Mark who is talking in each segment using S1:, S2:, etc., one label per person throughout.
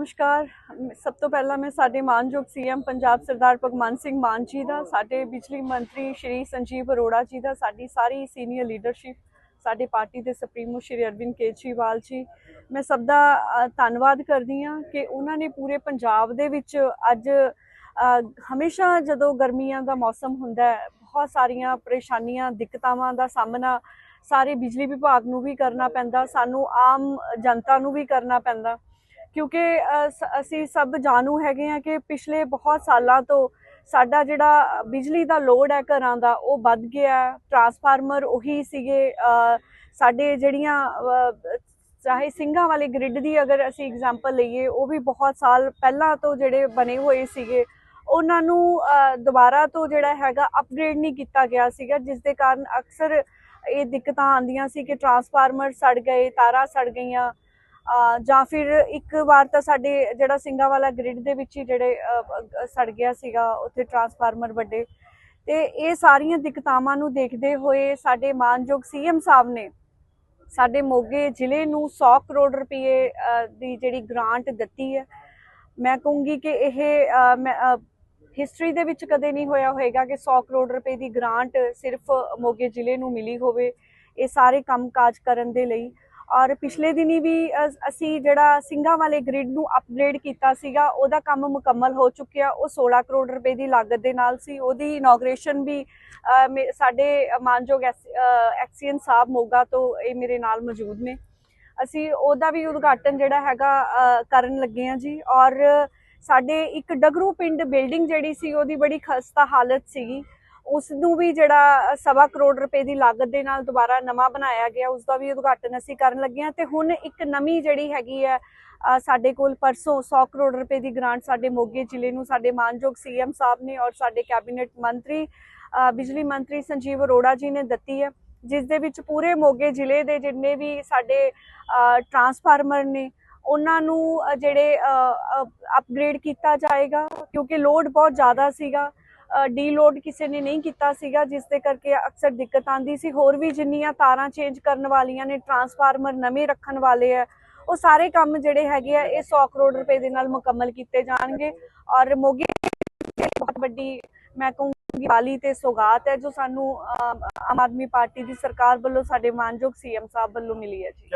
S1: ਨਮਸਕਾਰ। ਮ- ਸਭ ਤੋਂ ਪਹਿਲਾਂ ਮੈਂ ਸਾਡੇ ਮਾਨਯੋਗ ਸੀਐਮ ਪੰਜਾਬ ਸਰਦਾਰ ਭਗਵੰਤ ਸਿੰਘ ਮਾਨ ਜੀ ਦਾ, ਸਾਡੇ ਬਿਜਲੀ ਮੰਤਰੀ ਸ਼੍ਰੀ ਸੰਜੀਵ ਅਰੋੜਾ ਜੀ ਦਾ, ਸਾਡੀ ਸਾਰੀ ਸੀਨੀਅਰ ਲੀਡਰਸ਼ਿਪ, ਸਾਡੇ ਪਾਰਟੀ ਦੇ ਸੁਪਰੀਮੋ ਸ਼੍ਰੀ ਅਰਵਿੰਦ ਕੇਜਰੀਵਾਲ ਜੀ। ਮੈਂ ਸਭ ਦਾ ਧੰਨਵਾਦ ਕਰਦੀ ਹਾਂ ਕਿ ਉਹਨਾਂ ਨੇ ਪੂਰੇ ਪੰਜਾਬ ਦੇ ਵਿੱਚ ਅੱਜ ਹਮੇਸ਼ਾ ਜਦੋਂ ਗਰਮੀਆਂ ਦਾ ਮੌਸਮ ਹੁੰਦਾ ਹੈ, ਬਹੁਤ ਸਾਰੀਆਂ ਪਰੇਸ਼ਾਨੀਆਂ, ਦਿੱਕਤਾਵਾਂ ਦਾ ਸਾਹਮਣਾ ਸਾਰੇ ਬਿਜਲੀ ਵਿਭਾਗ ਨੂੰ ਵੀ ਕਰਨਾ ਪੈਂਦਾ, ਸਾਨੂੰ ਆਮ ਜਨਤਾ ਨੂੰ ਵੀ ਕਰਨਾ ਪੈਂਦਾ। ਕਿਉਂਕਿ ਸ- ਅਸੀਂ ਸਭ ਜਾਣੂ ਹੈਗੇ ਆ ਕਿ ਪਿਛਲੇ ਬਹੁਤ ਸਾਲਾਂ ਤੋਂ ਸਾਡਾ ਜਿਹੜਾ ਬਿਜਲੀ ਦਾ ਲੋਡ ਹੈ ਘਰਾਂ ਦਾ, ਉਹ ਵੱਧ ਗਿਆ। ਟਰਾਂਸਫਾਰਮਰ ਉਹੀ ਸੀਗੇ ਸਾਡੇ ਜਿਹੜੀਆਂ ਚਾਹੇ ਸਿੰਘਾਂ ਵਾਲੇ ਗ੍ਰਿਡ ਦੀ ਅਗਰ ਅਸੀਂ ਐਗਜ਼ਾਮਪਲ ਲਈਏ, ਉਹ ਵੀ ਬਹੁਤ ਸਾਲ ਪਹਿਲਾਂ ਤੋਂ ਜਿਹੜੇ ਬਣੇ ਹੋਏ ਸੀਗੇ। ਉਹਨਾਂ ਨੂੰ ਦੁਬਾਰਾ ਤੋਂ ਜਿਹੜਾ ਹੈਗਾ ਅਪਗ੍ਰੇਡ ਨਹੀਂ ਕੀਤਾ ਗਿਆ ਸੀਗਾ, ਜਿਸ ਦੇ ਕਾਰਨ ਅਕਸਰ ਇਹ ਦਿੱਕਤਾਂ ਆਉਂਦੀਆਂ ਸੀ ਕਿ ਟਰਾਂਸਫਾਰਮਰ ਸੜ ਗਏ, ਤਾਰਾਂ ਸੜ ਗਈਆਂ। ਜਾਂ ਫਿਰ ਇੱਕ ਵਾਰ ਤਾਂ ਸਾਡੇ ਜਿਹੜਾ ਸਿੰਘਾਂ ਵਾਲਾ ਗ੍ਰਿਡ ਦੇ ਵਿੱਚ ਹੀ ਜਿਹੜੇ ਸੜ ਗਿਆ ਸੀਗਾ, ਉੱਥੇ ਟਰਾਂਸਫਾਰਮਰ ਵੱਡੇ। ਤੇ ਇਹ ਸਾਰੀਆਂ ਦਿੱਕਤਾਵਾਂ ਨੂੰ ਦੇਖਦੇ ਹੋਏ ਸਾਡੇ ਮਾਨਯੋਗ ਸੀਐਮ ਸਾਹਿਬ ਨੇ ਸਾਡੇ ਮੋਗੇ ਜ਼ਿਲ੍ਹੇ ਨੂੰ 100 ਕਰੋੜ ਰੁਪਏ ਦੀ ਜਿਹੜੀ ਗ੍ਰਾਂਟ ਦਿੱਤੀ ਹੈ। ਮੈਂ ਕਹੂੰਗੀ ਕਿ ਇਹ ਮੈਂ ਹਿਸਟਰੀ ਦੇ ਵਿੱਚ ਕਦੇ ਨਹੀਂ ਹੋਇਆ ਹੋਵੇਗਾ ਕਿ 100 ਕਰੋੜ ਰੁਪਏ ਦੀ ਗ੍ਰਾਂਟ ਸਿਰਫ ਮੋਗੇ ਜ਼ਿਲ੍ਹੇ ਨੂੰ ਮਿਲੀ ਹੋਵੇ, ਇਹ ਸਾਰੇ ਕੰਮਕਾਜ ਕਰਨ ਦੇ ਲਈ। ਔਰ ਪਿਛਲੇ ਦਿਨੀ ਵੀ ਅਸੀਂ ਜਿਹੜਾ ਸਿੰਘਾਂ ਵਾਲੇ ਗ੍ਰਿਡ ਨੂੰ ਅਪਗ੍ਰੇਡ ਕੀਤਾ ਸੀਗਾ, ਉਹਦਾ ਕੰਮ ਮੁਕੰਮਲ ਹੋ ਚੁੱਕਿਆ। ਉਹ 16 ਕਰੋੜ ਰੁਪਏ ਦੀ ਲਾਗਤ ਦੇ ਨਾਲ ਸੀ। ਉਹਦੀ ਇਨੋਗ੍ਰੇਸ਼ਨ ਵੀ ਮੇ- ਸਾਡੇ ਮਾਨਯੋਗ ਐਕਸੀਐਨ ਸਾਹਿਬ ਮੋਗਾ ਤੋਂ ਇਹ ਮੇਰੇ ਨਾਲ ਮੌਜੂਦ ਨੇ। ਅਸੀਂ ਉਹਦਾ ਵੀ ਉਦਘਾਟਨ ਜਿਹੜਾ ਹੈਗਾ ਕਰਨ ਲੱਗੇ ਹਾਂ ਜੀ। ਔਰ ਸਾਡੇ ਇੱਕ ਡਗਰੂ ਪਿੰਡ ਬਿਲਡਿੰਗ ਜਿਹੜੀ ਸੀ, ਉਹਦੀ ਬੜੀ ਖਸਤਾ ਹਾਲਤ ਸੀਗੀ। ਉਸ ਨੂੰ ਵੀ ਜਿਹੜਾ ਸਵਾ ਕਰੋੜ ਰੁਪਏ ਦੀ ਲਾਗਤ ਦੇ ਨਾਲ ਦੁਬਾਰਾ ਨਵਾਂ ਬਣਾਇਆ ਗਿਆ ਉਸ ਦਾ ਵੀ ਉਦਘਾਟਨ ਅਸੀਂ ਕਰਨ ਲੱਗੇ ਹਾਂ ਤੇ ਹੁਣ ਇੱਕ ਨਵੀਂ ਜਿਹੜੀ ਹੈਗੀ ਹੈ ਸਾਡੇ ਕੋਲ ਪਰਸੋਂ 100 ਕਰੋੜ ਰੁਪਏ ਦੀ ਗ੍ਰਾਂਟ ਸਾਡੇ ਮੋਗੇ ਜ਼ਿਲ੍ਹੇ ਨੂੰ, ਸਾਡੇ ਮਾਨਯੋਗ ਸੀਐਮ ਸਾਹਿਬ ਨੇ ਔਰ ਸਾਡੇ ਕੈਬਨਿਟ ਮੰਤਰੀ ਬਿਜਲੀ ਮੰਤਰੀ ਸੰਜੀਵ ਅਰੋੜਾ ਜੀ ਨੇ ਦਿੱਤੀ ਹੈ, ਜਿਸ ਦੇ ਵਿੱਚ ਪੂਰੇ ਮੋਗੇ ਜ਼ਿਲ੍ਹੇ ਦੇ ਜਿੰਨੇ ਵੀ ਸਾਡੇ ਟਰਾਂਸਫਾਰਮਰ ਨੇ, ਉਹਨਾਂ ਨੂੰ ਜਿਹੜੇ ਅਪਗ੍ਰੇਡ ਕੀਤਾ ਜਾਏਗਾ, ਕਿਉਂਕਿ ਲੋਡ ਬਹੁਤ ਜ਼ਿਆਦਾ ਸੀਗਾ ਡੀਲੋਡ ਕਿਸੇ ਨੇ ਨਹੀਂ ਕੀਤਾ ਸੀਗਾ, ਜਿਸ ਦੇ ਕਰਕੇ ਅਕਸਰ ਦਿੱਕਤ ਆਂਦੀ ਸੀ। ਹੋਰ ਵੀ ਜਿੰਨੀਆਂ ਤਾਰਾਂ ਚੇਂਜ ਕਰਨ ਵਾਲੀਆਂ ਨੇ ਟਰਾਂਸਫਾਰਮਰ ਨਵੇਂ ਰੱਖਣ ਵਾਲੇ ਆ, ਉਹ ਸਾਰੇ ਕੰਮ ਜਿਹੜੇ ਹੈਗੇ ਆ, ਇਹ 100 ਕਰੋੜ ਰੁਪਏ ਦੇ ਨਾਲ ਮੁਕੰਮਲ ਕੀਤੇ ਜਾਣਗੇ। ਔਰ ਮੋਗੇ ਬਹੁਤ ਵੱਡੀ, ਮੈਂ ਕਹੂੰਗੀ, ਵਾਲੀ ਤੇ ਸੌਗਾਤ ਹੈ, ਜੋ ਸਾਨੂੰ ਆਮ ਆਦਮੀ ਪਾਰਟੀ ਦੀ ਸਰਕਾਰ ਵੱਲੋਂ ਸਾਡੇ ਮਾਨਯੋਗ ਸੀਐਮ ਸਾਹਿਬ ਵੱਲੋਂ ਮਿਲੀ ਹੈ ਜੀ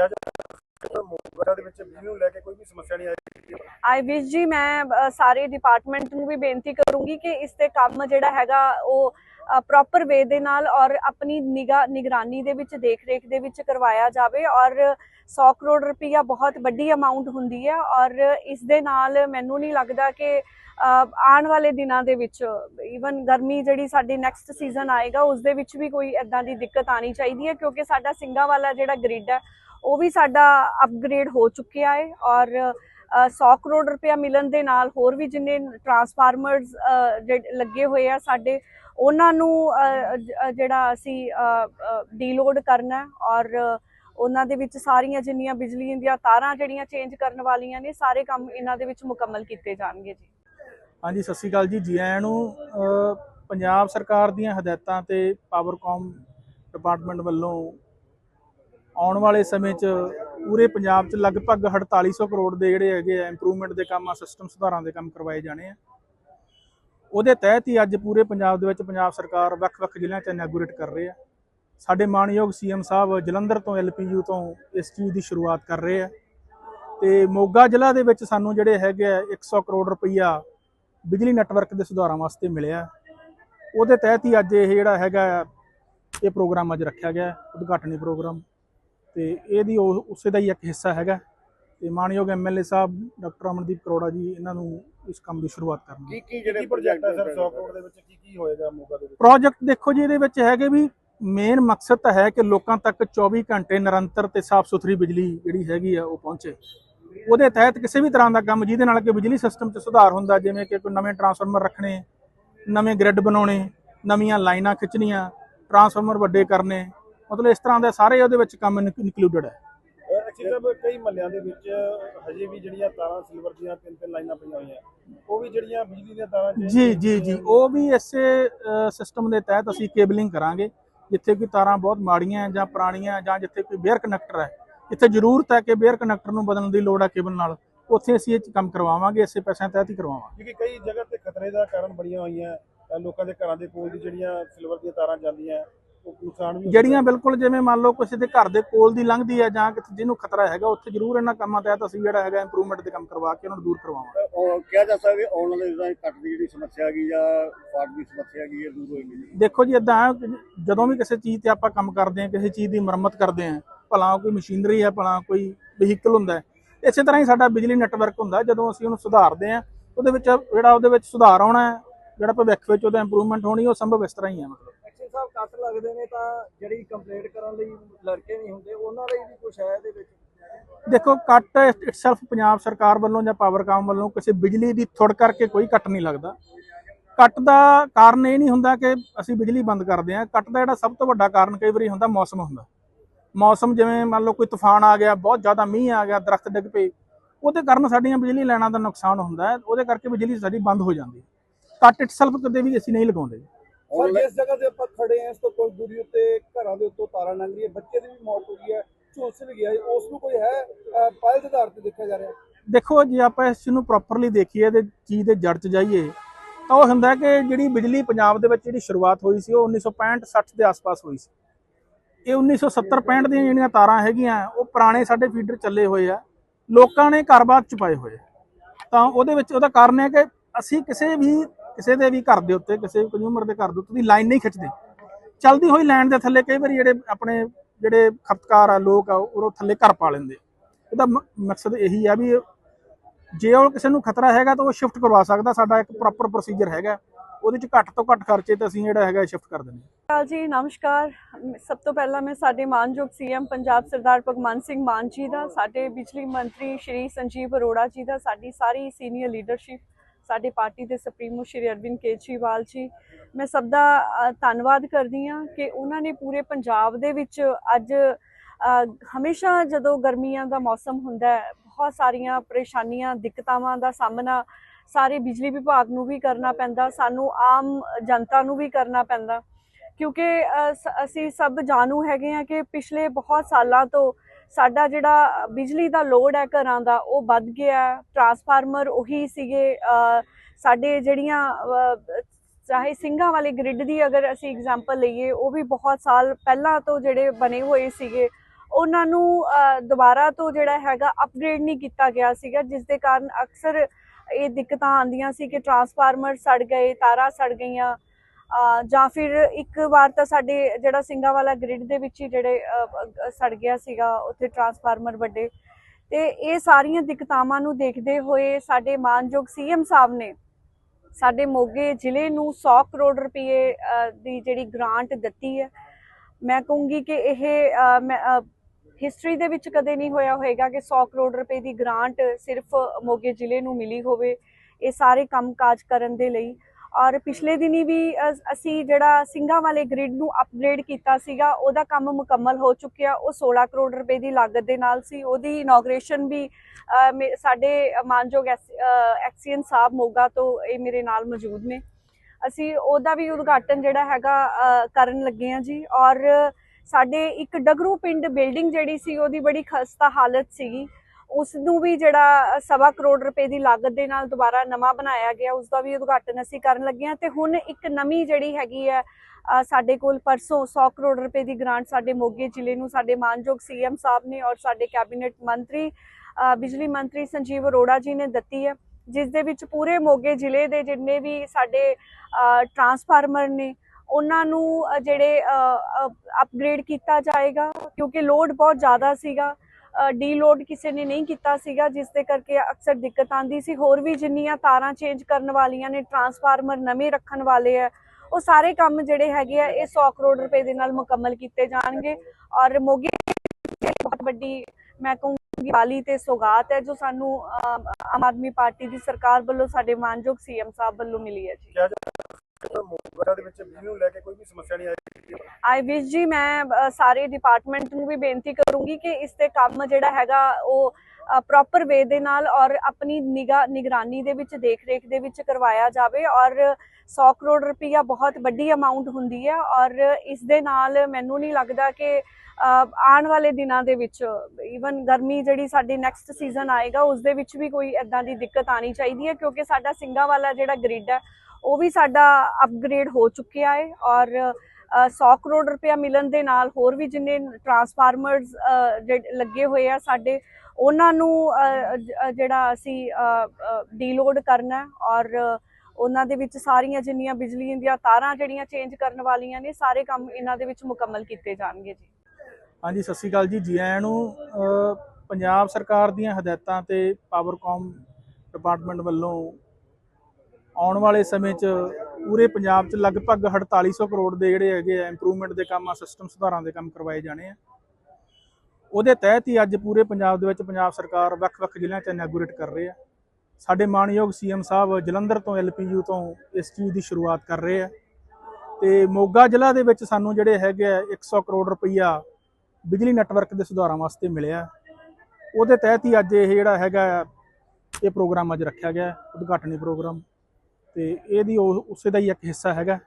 S2: ਕਿਹਾ ਜਾ ਦੇ ਵਿੱਚ ਬਿਜਲੀ ਨੂੰ ਲੈ ਕੇ ਕੋਈ ਵੀ ਸਮੱਸਿਆ ਨਹੀਂ ਆਈ।
S1: ਆਈ ਵਿਸ਼ ਜੀ ਮੈਂ ਅ, ਸਾਰੇ ਡਿਪਾਰਟਮੈਂਟ ਨੂੰ ਵੀ ਬੇਨਤੀ ਕਰੂੰਗੀ ਕਿ ਇਸ ਤੇ ਕੰਮ ਜਿਹੜਾ ਹੈਗਾ ਉਹ ਪ੍ਰੋਪਰ ਵੇ ਦੇ ਨਾਲ ਔਰ ਆਪਣੀ ਨਿਗਾ ਨਿਗਰਾਨੀ ਦੇ ਵਿੱਚ ਦੇਖ ਰੇਖ ਦੇ ਵਿੱਚ ਕਰਵਾਇਆ ਜਾਵੇ ਔਰ 100 ਕਰੋੜ ਰੁਪਈਆ ਬਹੁਤ ਵੱਡੀ ਅਮਾਉਂਟ ਹੁੰਦੀ ਹੈ ਔਰ ਇਸ ਦੇ ਨਾਲ ਮੈਨੂੰ ਨਹੀਂ ਲੱਗਦਾ ਕਿ ਅ, ਆਉਣ ਵਾਲੇ ਦਿਨਾਂ ਦੇ ਵਿੱਚ ਈਵਨ ਗਰਮੀ ਜਿਹੜੀ ਸਾਡੀ ਨੈਕਸਟ ਸੀਜ਼ਨ ਆਏਗਾ ਉਸ ਦੇ ਵਿੱਚ ਵੀ ਕੋਈ ਐਦਾਂ ਦੀ ਦਿੱਕਤ ਆਣੀ ਚਾਹੀਦੀ ਹੈ ਕਿਉਂਕਿ ਸਾਡਾ ਸਿੰਗਾ ਵਾਲਾ ਜਿਹੜਾ ਗ੍ਰਿਡ ਹੈ ਉਹ ਵੀ ਸਾਡਾ ਅਪਗ੍ਰੇਡ ਹੋ ਚੁੱਕਿਆ ਹੈ ਔਰ ਅ, 100 ਕਰੋੜ ਰੁਪਇਆ ਮਿਲਣ ਦੇ ਨਾਲ ਹੋਰ ਵੀ ਜਿੰਨੇ ਟਰਾਂਸਫਾਰਮਰਸ ਲੱਗੇ ਹੋਏ ਆ ਸਾਡੇ ਉਹਨਾਂ ਨੂੰ ਜਿਹੜਾ ਅਸੀਂ ਡੀਲੋਡ ਕਰਨਾ ਔਰ ਉਹਨਾਂ ਦੇ ਵਿੱਚ ਸਾਰੀਆਂ ਜਿੰਨੀਆਂ ਬਿਜਲੀ ਦੀਆਂ ਤਾਰਾਂ ਜਿਹੜੀਆਂ ਚੇਂਜ ਕਰਨ ਵਾਲੀਆਂ ਨੇ ਸਾਰੇ ਕੰਮ ਇਹਨਾਂ ਦੇ ਵਿੱਚ ਮੁਕੰਮਲ ਕੀਤੇ ਜਾਣਗੇ ਜੀ।
S3: ਹਾਂਜੀ ਸਤਿ ਸ਼੍ਰੀ ਅਕਾਲ ਜੀ। ਜੀ ਆਇਆਂ ਨੂੰ ਪੰਜਾਬ ਸਰਕਾਰ ਦੀਆਂ ਹਦਾਇਤਾਂ ਤੇ ਪਾਵਰਕਾਮ ਡਿਪਾਰਟਮੈਂਟ ਵੱਲੋਂ ਆਉਣ ਵਾਲੇ ਸਮੇਂ 'ਚ ਪੂਰੇ ਪੰਜਾਬ 'ਚ ਲਗਭਗ 4800 ਕਰੋੜ ਦੇ ਜਿਹੜੇ ਹੈਗੇ ਆ ਇੰਪਰੂਵਮੈਂਟ ਦੇ ਕੰਮ ਆ ਸਿਸਟਮ ਸੁਧਾਰਾਂ ਦੇ ਕੰਮ ਕਰਵਾਏ ਜਾਣੇ ਆ। ਉਹਦੇ ਤਹਿਤ ਹੀ ਅੱਜ ਪੂਰੇ ਪੰਜਾਬ ਦੇ ਵਿੱਚ ਪੰਜਾਬ ਸਰਕਾਰ ਵੱਖ-ਵੱਖ ਜ਼ਿਲ੍ਹਿਆਂ 'ਚ ਇਨੈਗੂਰੇਟ ਕਰ ਰਹੇ ਆ। ਸਾਡੇ ਮਾਨਯੋਗ ਸੀਐਮ ਸਾਹਿਬ ਜਲੰਧਰ ਤੋਂ ਐਲਪੀਯੂ ਤੋਂ ਇਸ ਚੀਜ਼ ਦੀ ਸ਼ੁਰੂਆਤ ਕਰ ਰਹੇ ਆ। ਤੇ ਮੋਗਾ ਜ਼ਿਲ੍ਹਾ ਦੇ ਵਿੱਚ ਸਾਨੂੰ ਜਿਹੜੇ ਹੈਗੇ ਆ 100 ਕਰੋੜ ਰੁਪਈਆ ਬਿਜਲੀ ਨੈਟਵਰਕ ਦੇ ਸੁਧਾਰਾਂ ਵਾਸਤੇ ਮਿਲਿਆ। ਉਹਦੇ ਤਹਿਤ ਹੀ ਅੱਜ ਇਹ ਜਿਹੜਾ ਹੈਗਾ ਇਹ ਪ੍ਰੋਗਰਾਮ ਅੱਜ ਰੱਖਿਆ ਗਿਆ, ਉਦਘਾਟਨੀ ਪ੍ਰੋਗਰਾਮ। ਤੇ ਇਹਦੀ ਉਸੇ ਦਾ ਹੀ ਇੱਕ ਹਿੱਸਾ ਹੈਗਾ। ਤੇ ਮਾਨਯੋਗ ਐਮਐਲਏ ਸਾਹਿਬ ਡਾਕਟਰ ਅਮਨਦੀਪ ਕਰੋੜਾ ਜੀ ਇਹਨਾਂ ਨੂੰ ਇਸ ਕੰਮ ਦੀ ਸ਼ੁਰੂਆਤ ਕਰਨਗੇ।
S2: ਕੀ ਕੀ ਜਿਹੜੇ ਪ੍ਰੋਜੈਕਟ ਹੈ ਸਰ 100 ਕਰੋੜ ਦੇ ਵਿੱਚ ਕੀ ਕੀ ਹੋਏਗਾ ਮੋਗਾ ਦੇ ਵਿੱਚ?
S3: ਪ੍ਰੋਜੈਕਟ ਦੇਖੋ ਜੀ ਇਹਦੇ ਵਿੱਚ ਹੈਗੇ ਵੀ ਮੇਨ ਮਕਸਦ ਤਾਂ ਹੈ ਕਿ ਲੋਕਾਂ ਤੱਕ 24 ਘੰਟੇ ਨਿਰੰਤਰ ਤੇ ਸਾਫ਼ ਸੁਥਰੀ ਬਿਜਲੀ ਜਿਹੜੀ ਹੈਗੀ ਆ ਉਹ ਪਹੁੰਚੇ। ਉਹਦੇ ਤਹਿਤ ਕਿਸੇ ਵੀ ਤਰ੍ਹਾਂ ਦਾ ਕੰਮ ਜਿਹਦੇ ਨਾਲ ਕਿ ਬਿਜਲੀ ਸਿਸਟਮ 'ਚ ਸੁਧਾਰ ਹੁੰਦਾ ਜਿਵੇਂ ਕਿ ਕੋਈ ਨਵੇਂ ਟਰਾਂਸਫਾਰਮਰ ਰੱਖਣੇ ਨਵੇਂ ਗ੍ਰਿਡ ਬਣਾਉਣੇ ਨਵੀਆਂ ਲਾਈਨਾਂ ਖਿੱਚਣੀਆਂ ਟਰਾਂਸਫਾਰਮਰ ਵੱਡੇ ਕਰਨੇ ਮਤਲਬ ਇਸ ਤਰ੍ਹਾਂ ਦੇ ਸਾਰੇ ਉਹਦੇ ਵਿੱਚ ਕੰਮ ਇਨਕਲੂਡਡ ਹੈ।
S2: ਐਕਚੁਅਲੀ ਸਾਹਿਬ ਕਈ ਮਹੱਲਿਆਂ ਦੇ ਵਿੱਚ ਹਜੇ ਵੀ ਜਿਹੜੀਆਂ ਤਾਰਾਂ ਸਿਲਵਰ ਦੀਆਂ ਤਿੰਨ ਤਿੰਨ ਲਾਈਨਾਂ ਪਈਆਂ ਹੋਈਆਂ। ਉਹ ਵੀ ਜਿਹੜੀਆਂ ਬਿਜਲੀ ਦੀਆਂ ਤਾਰਾਂ change
S3: ਜੀ ਜੀ ਜੀ। ਉਹ ਵੀ ਇਸੇ ਸਿਸਟਮ ਦੇ ਤਹਿਤ ਅਸੀਂ ਕੇਬਲਿੰਗ ਕਰਾਂਗੇ ਜਿੱਥੇ ਕੋਈ ਤਾਰਾਂ ਬਹੁਤ ਮਾੜੀਆਂ ਜਾਂ ਪੁਰਾਣੀਆਂ ਜਾਂ ਜਿੱਥੇ ਕੋਈ ਬੇਅਰ ਕਨੈਕਟਰ ਹੈ। ਜਿੱਥੇ ਜ਼ਰੂਰਤ ਹੈ ਕਿ ਬੇਅਰ ਕਨੈਕਟਰ ਨੂੰ ਬਦਲਣ ਦੀ ਲੋੜ ਹੈ ਕੇਬਲ ਨਾਲ। ਉੱਥੇ ਅਸੀਂ ਇਹ ਕੰਮ ਕਰਵਾਵਾਂਗੇ ਇਸੇ ਪੈਸਿਆਂ ਤਹਿਤ ਹੀ ਕਰਵਾਵਾਂਗੇ।
S2: ਕਿਉਂਕਿ ਕਈ ਜਗ੍ਹਾ ਤੇ ਖਤਰੇ ਦਾ ਕਾਰਨ ਬਣੀਆਂ ਹੋਈਆਂ ਲੋਕਾਂ ਦੇ ਘਰਾਂ ਦੇ ਕੋਲ ਦੀ ਜਿਹੜੀਆਂ ਸਿਲਵਰ ਦੀਆਂ ਤਾਰਾਂ ਜਾਂਦੀਆਂ। ਨੁਕਸਾਨ ਵੀ
S3: ਜਿਹੜੀਆਂ ਬਿਲਕੁਲ ਜਿਵੇਂ ਮੰਨ ਲਓ ਕਿਸੇ ਦੇ ਘਰ ਦੇ ਕੋਲ ਦੀ ਲੰਘਦੀ ਹੈ ਜਾਂ ਕਿਤੇ ਜਿਹਨੂੰ ਖਤਰਾ ਹੈਗਾ ਉੱਥੇ ਜ਼ਰੂਰ ਇਹਨਾਂ ਕੰਮਾਂ ਤਹਿਤ ਅਸੀਂ ਜਿਹੜਾ ਹੈਗਾ ਇੰਪਰੂਵਮੈਂਟ ਦੇ ਕੰਮ ਕਰਵਾ ਕੇ ਉਹਨਾਂ ਨੂੰ ਦੂਰ ਕਰਵਾਵਾਂਗੇ।
S4: ਕਿਹਾ ਜਾ ਸਕਦਾ ਕਿ ਆਉਣ ਵਾਲੇ 'ਚ ਕੱਟ ਦੀ ਜਿਹੜੀ ਸਮੱਸਿਆ ਹੈਗੀ ਜਾਂ ਫਾਟ ਦੀ ਸਮੱਸਿਆ ਹੈਗੀ ਇਹ ਦੂਰ ਹੋਏਗੀ ਜੀ
S3: ਦੇਖੋ ਜੀ ਇਦਾਂ ਜਦੋਂ ਵੀ ਕਿਸੇ ਚੀਜ਼ ਤੇ ਆਪਾਂ ਕੰਮ ਕਰਦੇ ਹਾਂ ਕਿਸੇ ਚੀਜ਼ ਦੀ ਮੁਰੰਮਤ ਕਰਦੇ ਹਾਂ ਭਲਾ ਕੋਈ ਮਸ਼ੀਨਰੀ ਹੈ ਭਲਾ ਕੋਈ ਵਹੀਕਲ ਹੁੰਦਾ ਹੈ ਇਸੇ ਤਰ੍ਹਾਂ ਹੀ ਸਾਡਾ ਬਿਜਲੀ ਨੈਟਵਰਕ ਹੁੰਦਾ ਹੈ। ਜਦੋਂ ਅਸੀਂ ਉਹਨੂੰ ਸੁਧਾਰਦੇ ਹਾਂ ਉਹਦੇ ਵਿੱਚ ਜਿਹੜਾ ਉਹਦੇ ਵਿੱਚ ਸੁਧਾਰ ਆਉਣਾ ਹੈ ਜਿਹੜਾ ਭਵਿੱਖ ਵਿੱਚ ਉਹਦਾ ਇੰਪਰੂਵਮੈਂਟ ਹੋਣੀ ਉਹ ਸੰਭਵ ਇਸ ਤਰ੍ਹਾਂ ਹੀ ਹੈ ਮਤਲਬ।
S5: ਲੱਗਦੇ ਨੇ ਤਾਂ ਜਿਹੜੀ ਕੰਪਲੇਂਟ ਕਰਨ ਲਈ ਲੜਕੇ ਨਹੀਂ ਹੁੰਦੇ, ਉਹਨਾਂ ਲਈ ਵੀ ਕੁਝ ਹੈ ਇਹਦੇ ਵਿੱਚ?
S3: ਦੇਖੋ ਕੱਟ ਇਟਸੈਲਫ ਪੰਜਾਬ ਸਰਕਾਰ ਵੱਲੋਂ ਜਾਂ ਪਾਵਰਕਾਮ ਵੱਲੋਂ ਕਿਸੇ ਬਿਜਲੀ ਦੀ ਥੁੜ ਕਰਕੇ ਕੋਈ ਕੱਟ ਨਹੀਂ ਲੱਗਦਾ। ਕੱਟ ਦਾ ਕਾਰਨ ਇਹ ਨਹੀਂ ਹੁੰਦਾ ਕਿ ਅਸੀਂ ਬਿਜਲੀ ਬੰਦ ਕਰਦੇ ਹਾਂ। ਕੱਟ ਦਾ ਜਿਹੜਾ ਸਭ ਤੋਂ ਵੱਡਾ ਕਾਰਨ ਕਈ ਵਾਰੀ ਹੁੰਦਾ ਮੌਸਮ ਹੁੰਦਾ। ਮੌਸਮ ਜਿਵੇਂ ਮੰਨ ਲਓ ਕੋਈ ਤੂਫਾਨ ਆ ਗਿਆ, ਬਹੁਤ ਜ਼ਿਆਦਾ ਮੀਂਹ ਆ ਗਿਆ, ਦਰਖਤ ਡਿੱਗ ਪਏ, ਉਹਦੇ ਕਾਰਨ ਸਾਡੀਆਂ ਬਿਜਲੀ ਲਾਈਨਾਂ ਦਾ ਨੁਕਸਾਨ ਹੁੰਦਾ ਹੈ। ਉਹਦੇ ਕਰਕੇ ਬਿਜਲੀ ਸਾਡੀ ਬੰਦ ਹੋ ਜਾਂਦੀ ਕੱਟ ਇਟਸੈਲਫ ਕਦੇ ਵੀ ਅਸੀਂ ਨਹੀਂ ਲਗਾਉਂਦੇ।
S5: ਸਰ ਜਿਸ ਜਗ੍ਹਾ ਤੇ ਆਪਾਂ ਖੜੇ ਆਂ ਇਸ ਤੋਂ ਕੁਝ ਦੂਰੀ ਉੱਤੇ ਘਰਾਂ ਦੇ ਉੱਤੋਂ ਤਾਰਾਂ ਲੰਘ ਰਹੀ ਹੈ ਬੱਚੇ ਦੀ ਵੀ ਮੌਤ ਹੋ ਗਈ ਹੈ ਝੁਲਸ ਵੀ ਗਿਆ। ਉਸ ਨੂੰ ਕੋਈ ਹੈ ਪਹਿਲ ਦੇ ਆਧਾਰ ਤੇ ਦੇਖਿਆ ਜਾ ਰਿਹਾ
S3: ਦੇਖੋ ਜੇ ਆਪਾਂ ਇਸ ਨੂੰ ਪ੍ਰੋਪਰਲੀ ਦੇਖੀਏ ਤੇ ਚੀਜ਼ ਦੇ ਜੜ 'ਚ ਜਾਈਏ ਤਾਂ ਉਹ ਹੁੰਦਾ ਕਿ ਜਿਹੜੀ ਬਿਜਲੀ ਪੰਜਾਬ ਦੇ ਵਿੱਚ ਜਿਹੜੀ ਸ਼ੁਰੂਆਤ ਹੋਈ ਸੀ ਉਹ 1965 60 ਦੇ ਆਸ-ਪਾਸ ਹੋਈ ਸੀ ਇਹ 1970 65 ਦੀਆਂ ਜਿਹੜੀਆਂ ਤਾਰਾਂ ਹੈਗੀਆਂ ਉਹ ਪੁਰਾਣੇ ਸਾਡੇ ਫੀਡਰ ਚੱਲੇ ਹੋਏ ਆ ਲੋਕਾਂ ਨੇ ਘਰ ਬਾਅਦ ਚ ਪਾਏ ਹੋਏ। ਤਾਂ ਉਹਦੇ ਵਿੱਚ ਉਹਦਾ ਕਾਰਨ ਹੈ ਕਿ ਅਸੀਂ ਕਿਸੇ ਵੀ ਕਿਸੇ ਦੇ ਵੀ ਘਰ ਦੇ ਉੱਤੇ, ਕਿਸੇ ਕੰਜ਼ੂਮਰ ਦੇ ਘਰ ਦੇ ਉੱਤੇ ਦੀ ਲਾਈਨ ਨਹੀਂ ਖਿੱਚਦੇ। ਚਲਦੀ ਹੋਈ ਲਾਈਨ ਦੇ ਥੱਲੇ ਕਈ ਵਾਰੀ ਜਿਹੜੇ ਆਪਣੇ ਜਿਹੜੇ ਖਪਤਕਾਰ ਆ, ਲੋਕ ਆ, ਉਹ ਥੱਲੇ ਘਰ ਪਾ ਲੈਂਦੇ। ਇਹਦਾ ਮ- ਮਕਸਦ ਇਹੀ ਆ ਵੀ ਜੇ ਉਹ ਕਿਸੇ ਨੂੰ ਖਤਰਾ ਹੈਗਾ ਤਾਂ ਉਹ ਸ਼ਿਫਟ ਕਰਵਾ ਸਕਦਾ, ਸਾਡਾ ਇੱਕ ਪ੍ਰੋਪਰ ਪ੍ਰੋਸੀਜਰ ਹੈਗਾ। ਉਹਦੇ ਚ ਘੱਟ ਤੋਂ ਘੱਟ ਖਰਚੇ ਤੇ ਅਸੀਂ ਜਿਹੜਾ ਹੈਗਾ ਸ਼ਿਫਟ ਕਰ ਦਿੰਦੇ ਹਾਂ।
S1: ਕਾਲ ਜੀ, ਨਮਸਕਾਰ। ਸਭ ਤੋਂ ਪਹਿਲਾਂ ਮੈਂ ਸਾਡੇ ਮਾਨਯੋਗ ਸੀਐਮ ਪੰਜਾਬ ਸਰਦਾਰ ਭਗਵੰਤ ਸਿੰਘ ਮਾਨ ਜੀ ਦਾ, ਸਾਡੇ ਬਿਜਲੀ ਮੰਤਰੀ ਸ਼੍ਰੀ ਸੰਜੀਵ ਅਰੋੜਾ ਜੀ ਦਾ, ਸਾਡੀ ਸਾਰੀ ਸੀਨੀਅਰ ਲੀਡਰਸ਼ਿਪ ਸਾਡੇ ਪਾਰਟੀ ਦੇ ਸੁਪਰੀਮੋ ਸ਼੍ਰੀ ਅਰਵਿੰਦ ਕੇਜਰੀਵਾਲ ਜੀ। ਮੈਂ ਸਭ ਦਾ ਧੰਨਵਾਦ ਕਰਦੀ ਹਾਂ ਕਿ ਉਹਨਾਂ ਨੇ ਪੂਰੇ ਪੰਜਾਬ ਦੇ ਵਿੱਚ ਅੱਜ ਹਮੇਸ਼ਾ ਜਦੋਂ ਗਰਮੀਆਂ ਦਾ ਮੌਸਮ ਹੁੰਦਾ ਹੈ, ਬਹੁਤ ਸਾਰੀਆਂ ਪਰੇਸ਼ਾਨੀਆਂ, ਦਿੱਕਤਾਵਾਂ ਦਾ ਸਾਹਮਣਾ ਸਾਰੇ ਬਿਜਲੀ ਵਿਭਾਗ ਨੂੰ ਵੀ ਕਰਨਾ ਪੈਂਦਾ, ਸਾਨੂੰ ਆਮ ਜਨਤਾ ਨੂੰ ਵੀ ਕਰਨਾ ਪੈਂਦਾ। ਕਿਉਂਕਿ ਸ- ਅਸੀਂ ਸਭ ਜਾਣੂ ਹੈਗੇ ਆ ਕਿ ਪਿਛਲੇ ਬਹੁਤ ਸਾਲਾਂ ਤੋਂ ਸਾਡਾ ਜਿਹੜਾ ਬਿਜਲੀ ਦਾ ਲੋਡ ਹੈ ਘਰਾਂ ਦਾ, ਉਹ ਵੱਧ ਗਿਆ। ਟਰਾਂਸਫਾਰਮਰ ਉਹੀ ਸੀਗੇ ਸਾਡੇ ਜਿਹੜੀਆਂ ਚਾਹੇ ਸਿੰਘਾਂ ਵਾਲੇ ਗ੍ਰਿਡ ਦੀ ਅਗਰ ਅਸੀਂ ਐਗਜ਼ਾਮਪਲ ਲਈਏ, ਉਹ ਵੀ ਬਹੁਤ ਸਾਲ ਪਹਿਲਾਂ ਤੋਂ ਜਿਹੜੇ ਬਣੇ ਹੋਏ ਸੀਗੇ। ਉਹਨਾਂ ਨੂੰ ਦੁਬਾਰਾ ਤੋਂ ਜਿਹੜਾ ਹੈਗਾ ਅਪਗ੍ਰੇਡ ਨਹੀਂ ਕੀਤਾ ਗਿਆ ਸੀਗਾ, ਜਿਸ ਦੇ ਕਾਰਨ ਅਕਸਰ ਇਹ ਦਿੱਕਤਾਂ ਆਉਂਦੀਆਂ ਸੀ ਕਿ ਟਰਾਂਸਫਾਰਮਰ ਸੜ ਗਏ, ਤਾਰਾਂ ਸੜ ਗਈਆਂ। ਜਾਂ ਫਿਰ ਇੱਕ ਵਾਰ ਤਾਂ ਸਾਡੇ ਜਿਹੜਾ ਸਿੰਘਾਂ ਵਾਲਾ ਗ੍ਰਿਡ ਦੇ ਵਿੱਚ ਹੀ ਜਿਹੜੇ ਸੜ ਗਿਆ ਸੀਗਾ, ਉੱਥੇ ਟਰਾਂਸਫਾਰਮਰ ਵੱਡੇ। ਤੇ ਇਹ ਸਾਰੀਆਂ ਦਿੱਕਤਾਵਾਂ ਨੂੰ ਦੇਖਦੇ ਹੋਏ ਸਾਡੇ ਮਾਨਯੋਗ ਸੀਐਮ ਸਾਹਿਬ ਨੇ ਸਾਡੇ ਮੋਗੇ ਜ਼ਿਲ੍ਹੇ ਨੂੰ 100 ਕਰੋੜ ਰੁਪਏ ਦੀ ਜਿਹੜੀ ਗ੍ਰਾਂਟ ਦਿੱਤੀ ਹੈ। ਮੈਂ ਕਹੂੰਗੀ ਕਿ ਇਹ ਮੈਂ ਹਿਸਟਰੀ ਦੇ ਵਿੱਚ ਕਦੇ ਨਹੀਂ ਹੋਇਆ ਹੋਵੇਗਾ ਕਿ 100 ਕਰੋੜ ਰੁਪਏ ਦੀ ਗ੍ਰਾਂਟ ਸਿਰਫ ਮੋਗੇ ਜ਼ਿਲ੍ਹੇ ਨੂੰ ਮਿਲੀ ਹੋਵੇ, ਇਹ ਸਾਰੇ ਕੰਮਕਾਜ ਕਰਨ ਦੇ ਲਈ। ਔਰ ਪਿਛਲੇ ਦਿਨੀ ਵੀ ਅਸੀਂ ਜਿਹੜਾ ਸਿੰਘਾਂ ਵਾਲੇ ਗ੍ਰਿਡ ਨੂੰ ਅਪਗ੍ਰੇਡ ਕੀਤਾ ਸੀਗਾ, ਉਹਦਾ ਕੰਮ ਮੁਕੰਮਲ ਹੋ ਚੁੱਕਿਆ। ਉਹ 16 ਕਰੋੜ ਰੁਪਏ ਦੀ ਲਾਗਤ ਦੇ ਨਾਲ ਸੀ। ਉਹਦੀ ਇਨੋਗ੍ਰੇਸ਼ਨ ਵੀ ਮੇ- ਸਾਡੇ ਮਾਨਯੋਗ ਐਕਸੀਐਨ ਸਾਹਿਬ ਮੋਗਾ ਤੋਂ ਇਹ ਮੇਰੇ ਨਾਲ ਮੌਜੂਦ ਨੇ। ਅਸੀਂ ਉਹਦਾ ਵੀ ਉਦਘਾਟਨ ਜਿਹੜਾ ਹੈਗਾ ਕਰਨ ਲੱਗੇ ਹਾਂ ਜੀ। ਔਰ ਸਾਡੇ ਇੱਕ ਡਗਰੂ ਪਿੰਡ ਬਿਲਡਿੰਗ ਜਿਹੜੀ ਸੀ, ਉਹਦੀ ਬੜੀ ਖਸਤਾ ਹਾਲਤ ਸੀਗੀ। ਉਸ ਨੂੰ ਵੀ ਜਿਹੜਾ ਸਵਾ ਕਰੋੜ ਰੁਪਏ ਦੀ ਲਾਗਤ ਦੇ ਨਾਲ ਦੁਬਾਰਾ ਨਵਾਂ ਬਣਾਇਆ ਗਿਆ ਉਸ ਦਾ ਵੀ ਉਦਘਾਟਨ ਅਸੀਂ ਕਰਨ ਲੱਗੇ ਹਾਂ ਤੇ ਹੁਣ ਇੱਕ ਨਵੀਂ ਜਿਹੜੀ ਹੈਗੀ ਹੈ ਸਾਡੇ ਕੋਲ ਪਰਸੋਂ 100 ਕਰੋੜ ਰੁਪਏ ਦੀ ਗ੍ਰਾਂਟ ਸਾਡੇ ਮੋਗੇ ਜ਼ਿਲ੍ਹੇ ਨੂੰ, ਸਾਡੇ ਮਾਨਯੋਗ ਸੀਐਮ ਸਾਹਿਬ ਨੇ ਔਰ ਸਾਡੇ ਕੈਬਨਿਟ ਮੰਤਰੀ ਬਿਜਲੀ ਮੰਤਰੀ ਸੰਜੀਵ ਅਰੋੜਾ ਜੀ ਨੇ ਦਿੱਤੀ ਹੈ, ਜਿਸ ਦੇ ਵਿੱਚ ਪੂਰੇ ਮੋਗੇ ਜ਼ਿਲ੍ਹੇ ਦੇ ਜਿੰਨੇ ਵੀ ਸਾਡੇ ਟਰਾਂਸਫਾਰਮਰ ਨੇ, ਉਹਨਾਂ ਨੂੰ ਜਿਹੜੇ ਅਪਗ੍ਰੇਡ ਕੀਤਾ ਜਾਏਗਾ, ਕਿਉਂਕਿ ਲੋਡ ਬਹੁਤ ਜ਼ਿਆਦਾ ਸੀਗਾ ਡੀਲੋਡ ਕਿਸੇ ਨੇ ਨਹੀਂ ਕੀਤਾ ਸੀਗਾ, ਜਿਸ ਦੇ ਕਰਕੇ ਅਕਸਰ ਦਿੱਕਤ ਆਂਦੀ ਸੀ। ਹੋਰ ਵੀ ਜਿੰਨੀਆਂ ਤਾਰਾਂ ਚੇਂਜ ਕਰਨ ਵਾਲੀਆਂ ਨੇ ਟਰਾਂਸਫਾਰਮਰ ਨਵੇਂ ਰੱਖਣ ਵਾਲੇ ਆ, ਉਹ ਸਾਰੇ ਕੰਮ ਜਿਹੜੇ ਹੈਗੇ ਆ, ਇਹ 100 ਕਰੋੜ ਰੁਪਏ ਦੇ ਨਾਲ ਮੁਕੰਮਲ ਕੀਤੇ ਜਾਣਗੇ। ਔਰ ਮੋਗੇ ਬਹੁਤ ਵੱਡੀ, ਮੈਂ ਕਹੂੰਗੀ, ਵਾਲੀ ਤੇ ਸੌਗਾਤ ਹੈ, ਜੋ ਸਾਨੂੰ ਆਮ ਆਦਮੀ ਪਾਰਟੀ ਦੀ ਸਰਕਾਰ ਵੱਲੋਂ ਸਾਡੇ ਮਾਨਯੋਗ ਸੀਐਮ ਸਾਹਿਬ ਵੱਲੋਂ ਮਿਲੀ ਹੈ ਜੀ
S2: ਕਿਹਾ ਜਾ ਦੇ ਵਿੱਚ ਬਿਜਲੀ ਨੂੰ ਲੈ ਕੇ ਕੋਈ ਵੀ ਸਮੱਸਿਆ ਨਹੀਂ ਆਈ।
S1: ਆਈ ਵਿਸ਼ ਜੀ, ਮੈਂ ਸਾਰੇ ਡਿਪਾਰਟਮੈਂਟ ਨੂੰ ਵੀ ਬੇਨਤੀ ਕਰੂੰਗੀ ਕਿ ਇਸ ਤੇ ਕੰਮ ਜਿਹੜਾ ਹੈਗਾ, ਉਹ ਪ੍ਰੋਪਰ ਵੇ ਦੇ ਨਾਲ ਔਰ ਆਪਣੀ ਨਿਗਾ, ਨਿਗਰਾਨੀ ਦੇ ਵਿੱਚ ਦੇਖ ਰੇਖ ਦੇ ਵਿੱਚ ਕਰਵਾਇਆ ਜਾਵੇ ਔਰ 100 ਕਰੋੜ ਰੁਪਈਆ ਬਹੁਤ ਵੱਡੀ ਅਮਾਉਂਟ ਹੁੰਦੀ ਹੈ ਔਰ ਇਸ ਦੇ ਨਾਲ ਮੈਨੂੰ ਨਹੀਂ ਲੱਗਦਾ ਕਿ ਆਉਣ ਵਾਲੇ ਦਿਨਾਂ ਦੇ ਵਿੱਚ ਈਵਨ ਗਰਮੀ ਜਿਹੜੀ ਸਾਡੀ ਨੈਕਸਟ ਸੀਜ਼ਨ ਆਏਗਾ, ਉਸ ਦੇ ਵਿੱਚ ਵੀ ਕੋਈ ਐਦਾਂ ਦੀ ਦਿੱਕਤ ਆਣੀ ਚਾਹੀਦੀ ਹੈ ਕਿਉਂਕਿ ਸਾਡਾ ਸਿੰਗਾ ਵਾਲਾ ਜਿਹੜਾ ਗ੍ਰਿਡ ਹੈ, ਉਹ ਵੀ ਸਾਡਾ ਅਪਗ੍ਰੇਡ ਹੋ ਚੁੱਕਿਆ ਹੈ ਔਰ 100 ਕਰੋੜ ਰੁਪਇਆ ਮਿਲਣ ਦੇ ਨਾਲ ਹੋਰ ਵੀ ਜਿੰਨੇ ਟਰਾਂਸਫਾਰਮਰਸ ਲੱਗੇ ਹੋਏ ਆ ਸਾਡੇ, ਉਹਨਾਂ ਨੂੰ ਜਿਹੜਾ ਅਸੀਂ ਡੀਲੋਡ ਕਰਨਾ ਔਰ ਉਹਨਾਂ ਦੇ ਵਿੱਚ ਸਾਰੀਆਂ ਜਿੰਨੀਆਂ ਬਿਜਲੀ ਦੀਆਂ ਤਾਰਾਂ ਜਿਹੜੀਆਂ ਚੇਂਜ ਕਰਨ ਵਾਲੀਆਂ ਨੇ, ਸਾਰੇ ਕੰਮ ਇਹਨਾਂ ਦੇ ਵਿੱਚ ਮੁਕੰਮਲ ਕੀਤੇ ਜਾਣਗੇ ਜੀ।
S3: ਹਾਂਜੀ, ਸਤਿ ਸ਼੍ਰੀ ਅਕਾਲ ਜੀ। ਜੀ ਆਇਆਂ ਨੂੰ ਪੰਜਾਬ ਸਰਕਾਰ ਦੀਆਂ ਹਦਾਇਤਾਂ ਤੇ ਪਾਵਰਕਾਮ ਡਿਪਾਰਟਮੈਂਟ ਵੱਲੋਂ ਆਉਣ ਵਾਲੇ ਸਮੇਂ 'ਚ ਪੂਰੇ ਪੰਜਾਬ 'ਚ ਲਗਭਗ 4800 ਕਰੋੜ ਦੇ ਜਿਹੜੇ ਹੈਗੇ ਆ ਇੰਪਰੂਵਮੈਂਟ ਦੇ ਕੰਮ ਆ ਸਿਸਟਮ ਸੁਧਾਰਾਂ ਦੇ ਕੰਮ ਕਰਵਾਏ ਜਾਣੇ ਆ। ਉਹਦੇ ਤਹਿਤ ਹੀ ਅੱਜ ਪੂਰੇ ਪੰਜਾਬ ਦੇ ਵਿੱਚ ਪੰਜਾਬ ਸਰਕਾਰ ਵੱਖ-ਵੱਖ ਜ਼ਿਲ੍ਹਿਆਂ 'ਚ ਇਨੈਗੂਰੇਟ ਕਰ ਰਹੇ ਆ। ਸਾਡੇ ਮਾਣਯੋਗ ਸੀਐਮ ਸਾਹਿਬ ਜਲੰਧਰ ਤੋਂ ਐਲਪੀਯੂ ਤੋਂ ਇਸ ਚੀਜ਼ ਦੀ ਸ਼ੁਰੂਆਤ ਕਰ ਰਹੇ ਆ। ਤੇ ਮੋਗਾ ਜ਼ਿਲ੍ਹਾ ਦੇ ਵਿੱਚ ਸਾਨੂੰ ਜਿਹੜੇ ਹੈਗੇ ਆ 100 ਕਰੋੜ ਰੁਪਈਆ ਬਿਜਲੀ ਨੈਟਵਰਕ ਦੇ ਸੁਧਾਰਾਂ ਵਾਸਤੇ ਮਿਲਿਆ। ਉਹਦੇ ਤਹਿਤ ਹੀ ਅੱਜ ਇਹ ਜਿਹੜਾ ਹੈਗਾ ਇਹ ਪ੍ਰੋਗਰਾਮ ਅੱਜ ਰੱਖਿਆ ਗਿਆ, ਉਦਘਾਟਨੀ ਪ੍ਰੋਗਰਾਮ। ਤੇ ਇਹਦੀ ਉਸੇ ਦਾ ਹੀ ਇੱਕ ਹਿੱਸਾ ਹੈਗਾ।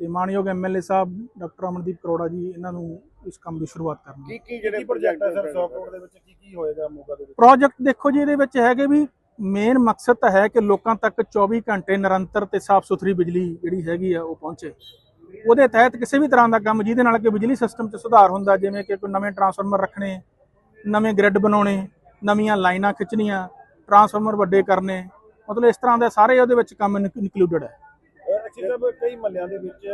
S3: ਤੇ ਮਾਨਯੋਗ ਐਮਐਲਏ ਸਾਹਿਬ ਡਾਕਟਰ ਅਮਨਦੀਪ ਕਰੋੜਾ ਜੀ ਇਹਨਾਂ ਨੂੰ ਇਸ ਕੰਮ ਦੀ ਸ਼ੁਰੂਆਤ ਕਰਨਗੇ।
S4: ਕੀ ਕੀ ਜਿਹੜੇ
S2: ਪ੍ਰੋਜੈਕਟ ਹੈ ਸਰ
S4: project
S2: 100 ਕਰੋੜ ਦੇ ਵਿੱਚ ਕੀ ਕੀ ਹੋਏਗਾ ਮੋਗਾ ਦੇ ਵਿੱਚ?
S3: ਪ੍ਰੋਜੈਕਟ ਦੇਖੋ ਜੀ ਇਹਦੇ ਵਿੱਚ ਹੈਗੇ ਵੀ ਮੇਨ ਮਕਸਦ ਤਾਂ ਹੈ ਕਿ ਲੋਕਾਂ ਤੱਕ 24 ਘੰਟੇ ਨਿਰੰਤਰ ਤੇ ਸਾਫ਼ ਸੁਥਰੀ ਬਿਜਲੀ ਜਿਹੜੀ ਹੈਗੀ ਆ ਉਹ ਪਹੁੰਚੇ। ਉਹਦੇ ਤਹਿਤ ਕਿਸੇ ਵੀ ਤਰ੍ਹਾਂ ਦਾ ਕੰਮ ਜਿਹਦੇ ਨਾਲ ਕਿ ਬਿਜਲੀ ਸਿਸਟਮ 'ਚ ਸੁਧਾਰ ਹੁੰਦਾ ਜਿਵੇਂ ਕਿ ਕੋਈ ਨਵੇਂ ਟਰਾਂਸਫਾਰਮਰ ਰੱਖਣੇ ਨਵੇਂ ਗ੍ਰਿਡ ਬਣਾਉਣੇ ਨਵੀਆਂ ਲਾਈਨਾਂ ਖਿੱਚਣੀਆਂ ਟਰਾਂਸਫਾਰਮਰ ਵੱਡੇ ਕਰਨੇ ਮਤਲਬ ਇਸ ਤਰ੍ਹਾਂ ਦੇ ਸਾਰੇ ਉਹਦੇ ਵਿੱਚ ਕੰਮ ਇਨਕਲੂਡਡ ਹੈ।
S2: ਐਕਚੁਅਲੀ ਸਾਹਿਬ ਕਈ ਮਹੱਲਿਆਂ ਦੇ ਵਿੱਚ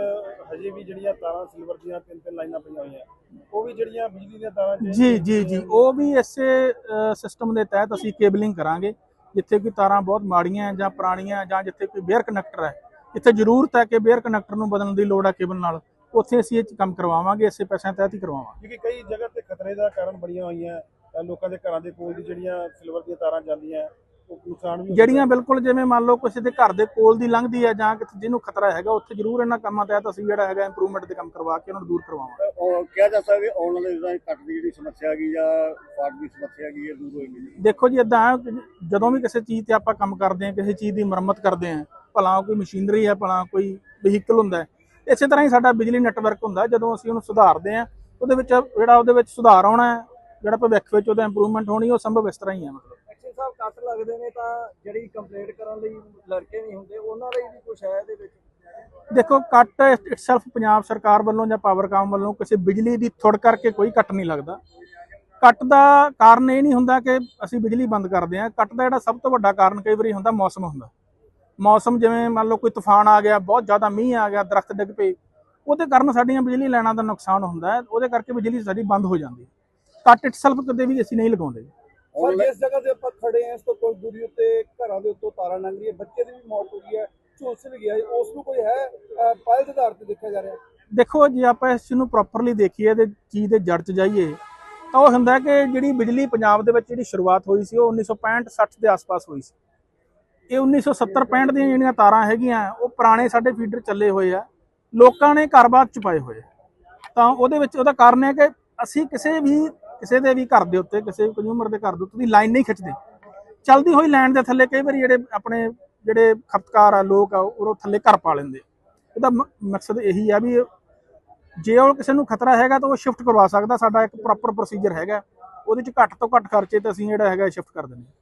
S2: ਹਜੇ ਵੀ ਜਿਹੜੀਆਂ ਤਾਰਾਂ ਸਿਲਵਰ ਦੀਆਂ ਤਿੰਨ ਤਿੰਨ ਲਾਈਨਾਂ ਪਈਆਂ ਹੋਈਆਂ। ਉਹ ਵੀ ਜਿਹੜੀਆਂ ਬਿਜਲੀ ਦੀਆਂ ਤਾਰਾਂ change
S3: ਜੀ ਜੀ ਜੀ। ਉਹ ਵੀ ਇਸੇ ਸਿਸਟਮ ਦੇ ਤਹਿਤ ਅਸੀਂ ਕੇਬਲਿੰਗ ਕਰਾਂਗੇ ਜਿੱਥੇ ਕੋਈ ਤਾਰਾਂ ਬਹੁਤ ਮਾੜੀਆਂ ਜਾਂ ਪੁਰਾਣੀਆਂ ਜਾਂ ਜਿੱਥੇ ਕੋਈ ਬੇਅਰ ਕਨੈਕਟਰ ਹੈ। ਜਿੱਥੇ ਜ਼ਰੂਰਤ ਹੈ ਕਿ ਬੇਅਰ ਕਨੈਕਟਰ ਨੂੰ ਬਦਲਣ ਦੀ ਲੋੜ ਹੈ ਕੇਬਲ ਨਾਲ। ਉੱਥੇ ਅਸੀਂ ਇਹ ਕੰਮ ਕਰਵਾਵਾਂਗੇ ਇਸੇ ਪੈਸਿਆਂ ਤਹਿਤ ਹੀ ਕਰਵਾਵਾਂਗੇ।
S2: ਕਿਉਂਕਿ ਕਈ ਜਗ੍ਹਾ ਤੇ ਖਤਰੇ ਦਾ ਕਾਰਨ ਬਣੀਆਂ ਹੋਈਆਂ ਲੋਕਾਂ ਦੇ ਘਰਾਂ ਦੇ ਕੋਲ ਦੀ ਜਿਹੜੀਆਂ ਸਿਲਵਰ ਦੀਆਂ ਤਾਰਾਂ ਜਾਂਦੀਆਂ। ਨੁਕਸਾਨ ਵੀ
S3: ਜਿਹੜੀਆਂ ਬਿਲਕੁਲ ਜਿਵੇਂ ਮੰਨ ਲਓ ਕਿਸੇ ਦੇ ਘਰ ਦੇ ਕੋਲ ਦੀ ਲੰਘਦੀ ਹੈ ਜਾਂ ਕਿਤੇ ਜਿਹਨੂੰ ਖਤਰਾ ਹੈਗਾ ਉੱਥੇ ਜ਼ਰੂਰ ਇਹਨਾਂ ਕੰਮਾਂ ਤਹਿਤ ਅਸੀਂ ਜਿਹੜਾ ਹੈਗਾ ਇੰਪਰੂਵਮੈਂਟ ਦੇ ਕੰਮ ਕਰਵਾ ਕੇ ਉਹਨਾਂ ਨੂੰ ਦੂਰ ਕਰਵਾਵਾਂਗੇ।
S4: ਕਿਹਾ ਜਾ ਸਕਦਾ ਕਿ ਆਉਣ ਵਾਲੇ 'ਚ ਕੱਟ ਦੀ ਜਿਹੜੀ ਸਮੱਸਿਆ ਹੈਗੀ ਜਾਂ ਫਾਟ ਦੀ ਸਮੱਸਿਆ ਹੈਗੀ ਇਹ ਦੂਰ ਹੋਏਗੀ ਜੀ
S3: ਦੇਖੋ ਜੀ ਇਦਾਂ ਜਦੋਂ ਵੀ ਕਿਸੇ ਚੀਜ਼ ਤੇ ਆਪਾਂ ਕੰਮ ਕਰਦੇ ਹਾਂ ਕਿਸੇ ਚੀਜ਼ ਦੀ ਮੁਰੰਮਤ ਕਰਦੇ ਹਾਂ ਭਲਾ ਕੋਈ ਮਸ਼ੀਨਰੀ ਹੈ ਭਲਾ ਕੋਈ ਵਹੀਕਲ ਹੁੰਦਾ ਹੈ ਇਸੇ ਤਰ੍ਹਾਂ ਹੀ ਸਾਡਾ ਬਿਜਲੀ ਨੈਟਵਰਕ ਹੁੰਦਾ ਹੈ। ਜਦੋਂ ਅਸੀਂ ਉਹਨੂੰ ਸੁਧਾਰਦੇ ਹਾਂ ਉਹਦੇ ਵਿੱਚ ਜਿਹੜਾ ਉਹਦੇ ਵਿੱਚ ਸੁਧਾਰ ਆਉਣਾ ਹੈ ਜਿਹੜਾ ਭਵਿੱਖ ਵਿੱਚ ਉਹਦਾ ਇੰਪਰੂਵਮੈਂਟ ਹੋਣੀ ਉਹ ਸੰਭਵ ਇਸ ਤਰ੍ਹਾਂ ਹੀ ਹੈ ਮਤਲਬ।
S5: ਲੱਗਦੇ ਨੇ ਤਾਂ ਜਿਹੜੀ ਕੰਪਲੇਂਟ ਕਰਨ ਲਈ ਲੜਕੇ ਨਹੀਂ ਹੁੰਦੇ, ਉਹਨਾਂ ਲਈ ਵੀ ਕੁਝ ਹੈ ਇਹਦੇ ਵਿੱਚ?
S3: ਦੇਖੋ ਕੱਟ ਇਟਸੈਲਫ ਪੰਜਾਬ ਸਰਕਾਰ ਵੱਲੋਂ ਜਾਂ ਪਾਵਰਕਾਮ ਵੱਲੋਂ ਕਿਸੇ ਬਿਜਲੀ ਦੀ ਥੁੜ ਕਰਕੇ ਕੋਈ ਕੱਟ ਨਹੀਂ ਲੱਗਦਾ। ਕੱਟ ਦਾ ਕਾਰਨ ਇਹ ਨਹੀਂ ਹੁੰਦਾ ਕਿ ਅਸੀਂ ਬਿਜਲੀ ਬੰਦ ਕਰਦੇ ਹਾਂ। ਕੱਟ ਦਾ ਜਿਹੜਾ ਸਭ ਤੋਂ ਵੱਡਾ ਕਾਰਨ ਕਈ ਵਾਰੀ ਹੁੰਦਾ ਮੌਸਮ ਹੁੰਦਾ। ਮੌਸਮ ਜਿਵੇਂ ਮੰਨ ਲਓ ਕੋਈ ਤੂਫਾਨ ਆ ਗਿਆ, ਬਹੁਤ ਜ਼ਿਆਦਾ ਮੀਂਹ ਆ ਗਿਆ, ਦਰਖਤ ਡਿੱਗ ਪਏ, ਉਹਦੇ ਕਾਰਨ ਸਾਡੀਆਂ ਬਿਜਲੀ ਲਾਈਨਾਂ ਦਾ ਨੁਕਸਾਨ ਹੁੰਦਾ ਹੈ। ਉਹਦੇ ਕਰਕੇ ਬਿਜਲੀ ਸਾਡੀ ਬੰਦ ਹੋ ਜਾਂਦੀ ਕੱਟ ਇਟਸੈਲਫ ਕਦੇ ਵੀ ਅਸੀਂ ਨਹੀਂ ਲਗਾਉਂਦੇ।
S5: ਸਰ ਜਿਸ ਜਗ੍ਹਾ ਤੇ ਆਪਾਂ ਖੜੇ ਆਂ ਇਸ ਤੋਂ ਕੁਝ ਦੂਰੀ ਉੱਤੇ ਘਰਾਂ ਦੇ ਉੱਤੋਂ ਤਾਰਾਂ ਲੰਘ ਰਹੀਆਂ ਬੱਚੇ ਦੀ ਵੀ ਮੌਤ ਹੋ ਗਈ ਹੈ ਝੁਲਸ ਵੀ ਗਿਆ ਉਸ ਨੂੰ ਕੋਈ ਹੈ ਪਾਇਲ ਦੇ ਆਧਾਰ ਤੇ ਦੇਖਿਆ ਜਾ ਰਿਹਾ
S3: ਦੇਖੋ ਜੇ ਆਪਾਂ ਇਸ ਨੂੰ ਪ੍ਰੋਪਰਲੀ ਦੇਖੀਏ ਤੇ ਚੀਜ਼ ਦੇ ਜੜ 'ਚ ਜਾਈਏ ਤਾਂ ਉਹ ਹੁੰਦਾ ਕਿ ਜਿਹੜੀ ਬਿਜਲੀ ਪੰਜਾਬ ਦੇ ਵਿੱਚ ਜਿਹੜੀ ਸ਼ੁਰੂਆਤ ਹੋਈ ਸੀ ਉਹ 1965 60 ਦੇ ਆਸ-ਪਾਸ ਹੋਈ ਸੀ ਇਹ 1970 65 ਦੀਆਂ ਜਿਹੜੀਆਂ ਤਾਰਾਂ ਹੈਗੀਆਂ ਉਹ ਪੁਰਾਣੇ ਸਾਡੇ ਫੀਡਰ ਚੱਲੇ ਹੋਏ ਆ ਲੋਕਾਂ ਨੇ ਘਰ-ਬਾਰ ਚ ਪਾਏ ਹੋਏ। ਤਾਂ ਉਹਦੇ ਵਿੱਚ ਉਹਦਾ ਕਾਰਨ ਹੈ ਕਿ ਅਸੀਂ ਕਿਸੇ ਵੀ ਕਿਸੇ ਦੇ ਵੀ ਘਰ ਦੇ ਉੱਤੇ, ਕਿਸੇ ਕੰਜ਼ਿਊਮਰ ਦੇ ਘਰ ਦੇ ਉੱਤੇ ਦੀ ਲਾਈਨ ਨਹੀਂ ਖਿੱਚਦੇ। ਚਲਦੀ ਹੋਈ ਲਾਈਨ ਦੇ ਥੱਲੇ ਕਈ ਵਾਰੀ ਜਿਹੜੇ ਆਪਣੇ ਜਿਹੜੇ ਖਪਤਕਾਰ ਆ, ਲੋਕ ਆ, ਉਹ ਥੱਲੇ ਘਰ ਪਾ ਲੈਂਦੇ। ਇਹਦਾ ਮ- ਮਕਸਦ ਇਹੀ ਆ ਵੀ ਜੇ ਉਹ ਕਿਸੇ ਨੂੰ ਖਤਰਾ ਹੈਗਾ ਤਾਂ ਉਹ ਸ਼ਿਫਟ ਕਰਵਾ ਸਕਦਾ, ਸਾਡਾ ਇੱਕ ਪ੍ਰੋਪਰ ਪ੍ਰੋਸੀਜਰ ਹੈਗਾ। ਉਹਦੇ ਚ ਘੱਟ ਤੋਂ ਘੱਟ ਖਰਚੇ ਤੇ ਅਸੀਂ ਜਿਹੜਾ ਹੈਗਾ ਸ਼ਿਫਟ ਕਰ ਦਿੰਦੇ ਹਾਂ।